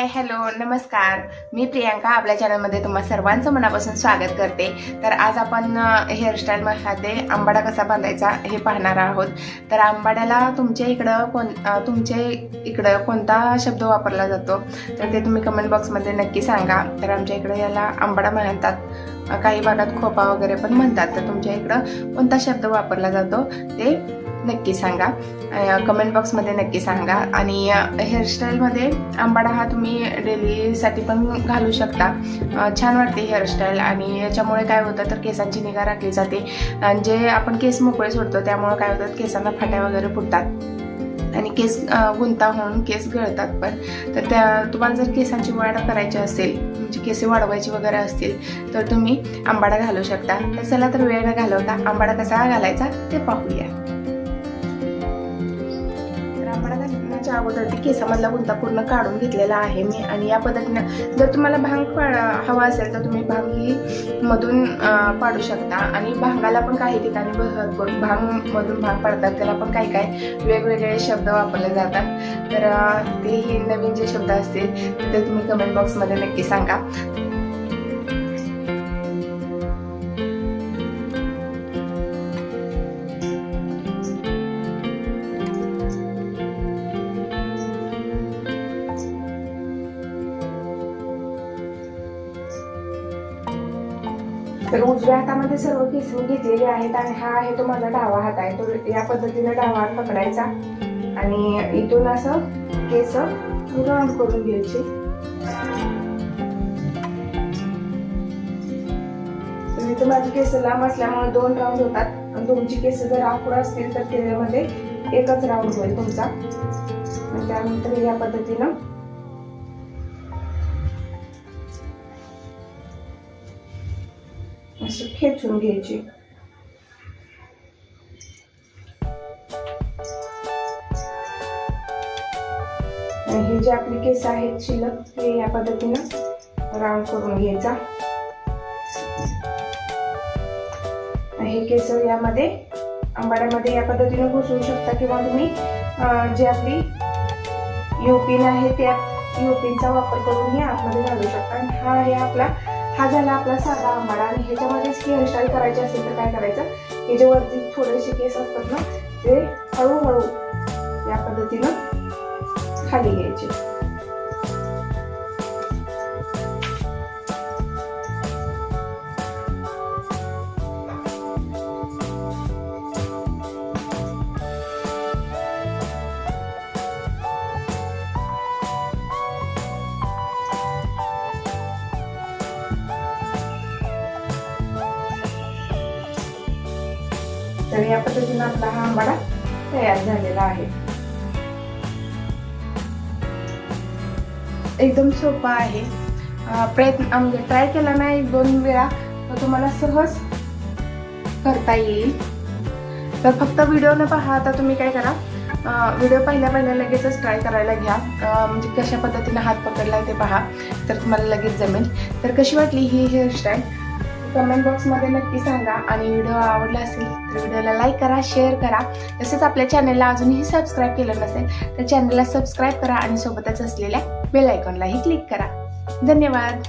नमस्कार. मी प्रियांका आपल्या चॅनलमध्ये तुम्हा सर्वांचं मनापासून स्वागत करते. तर आज आपण हेअरस्टाईलमध्ये आंबाडा कसा बांधायचा हे पाहणार आहोत. तर आंबाड्याला तुमच्या इकडं कोण तुमच्या इकडं कोणता शब्द वापरला जातो? तर ते तुम्ही कमेंट बॉक्समध्ये नक्की सांगा. तर आमच्या इकडं याला आंबाडा म्हणतात. काही भागात खोपा वगैरे पण म्हणतात. तर तुमच्या इकडं कोणता शब्द वापरला जातो? ते नक्की सांगा. कमेंट बॉक्समध्ये नक्की सांगा. आणि हेअरस्टाईलमध्ये आंबाडा हा तुम्ही डेलीसाठी पण घालू शकता. छान वाटते हेअरस्टाईल आणि याच्यामुळे काय होतं तर केसांची निगा राखली जाते. आणि जे आपण केस मोकळे सोडतो त्यामुळे काय होतात केसांना फाट्या वगैरे फुटतात. आणि केस गुंता होऊन केस गळतात पण. तर त्या तुम्हाला जर केसांची वाढ करायची असेल तुमची केसे वाढवायची वगैरे असतील तर तुम्ही आंबाडा घालू शकता. तर चला तर वेळ न घालवता आंबाडा कसा घालायचा ते पाहूया. तर अगोदर ती केसामधला गुंता पूर्ण काढून घेतलेला आहे मी. आणि या पद्धतीनं जर तुम्हाला भांग पाडा हवा असेल तर तुम्ही भांग ही मधून पाडू शकता. आणि भांगाला पण काही ठिकाणी करून भांग मधून भांग पडतात. त्याला पण काही काही वेगवेगळे शब्द वापरले जातात. तर तेही ते नवीन जे शब्द असतील ते तुम्ही कमेंट बॉक्समध्ये नक्की सांगा. तर उजव्या हातामध्ये सर्व केस घेतलेले आहेत आणि हा आहे तो माझा डावा हात आहे. तो या पद्धतीने डावा हात पकडायचा. आणि इथून असं केस राऊंड करून घ्यायचे. तर माझी केस लांब असल्यामुळे दोन राऊंड होतात. आणि तुमची केस जर आकुड असतील तर त्याच्यामध्ये एकच राऊंड होईल तुमचा. त्यानंतर या पद्धतीनं अशी खेचून घ्यायची. आणि हे जे आपले केस आहेत शिल्लक हे या पद्धतीनं राऊंड करून घ्यायचा. हे केस यामध्ये आंबाड्यामध्ये या पद्धतीने घुसवू शकता किंवा तुम्ही जे आपली योपिन आहे त्या योपिनचा वापर करून हे आतमध्ये घालू शकता. आणि हा आहे आपला हा झाला आपला साधा आंबाडा. आणि ह्याच्यामध्येच हेअरस्टाईल करायची असेल तर काय करायचं? हे जे वरती थोडेसे केस असतात ना ते हळूहळू या पद्धतीनं खाली घ्यायचे. तर या पद्धतीनं आपला हा आंबाडा तयार झालेला आहे. एकदम सोपा आहे. प्रयत्न म्हणजे ट्राय केला ना एक दोन वेळा तर तुम्हाला सहज करता येईल. तर फक्त व्हिडिओ न पहा आता तुम्ही काय करा व्हिडिओ पहिल्या पहिल्या लगेचच ट्राय करायला घ्या. म्हणजे कशा पद्धतीनं हात पकडलाय ते पहा. तर तुम्हाला लगेच जमेल. तर कशी वाटली ही हेअरस्टाईल कमेंट बॉक्समध्ये नक्की सांगा. आणि व्हिडिओ आवडला असेल तर व्हिडिओला लाईक करा शेअर करा. तसेच आपल्या चॅनलला अजूनही सबस्क्राईब केलं नसेल तर चॅनलला सबस्क्राईब करा आणि सोबतच असलेल्या बेल आयकॉनलाही क्लिक करा. धन्यवाद.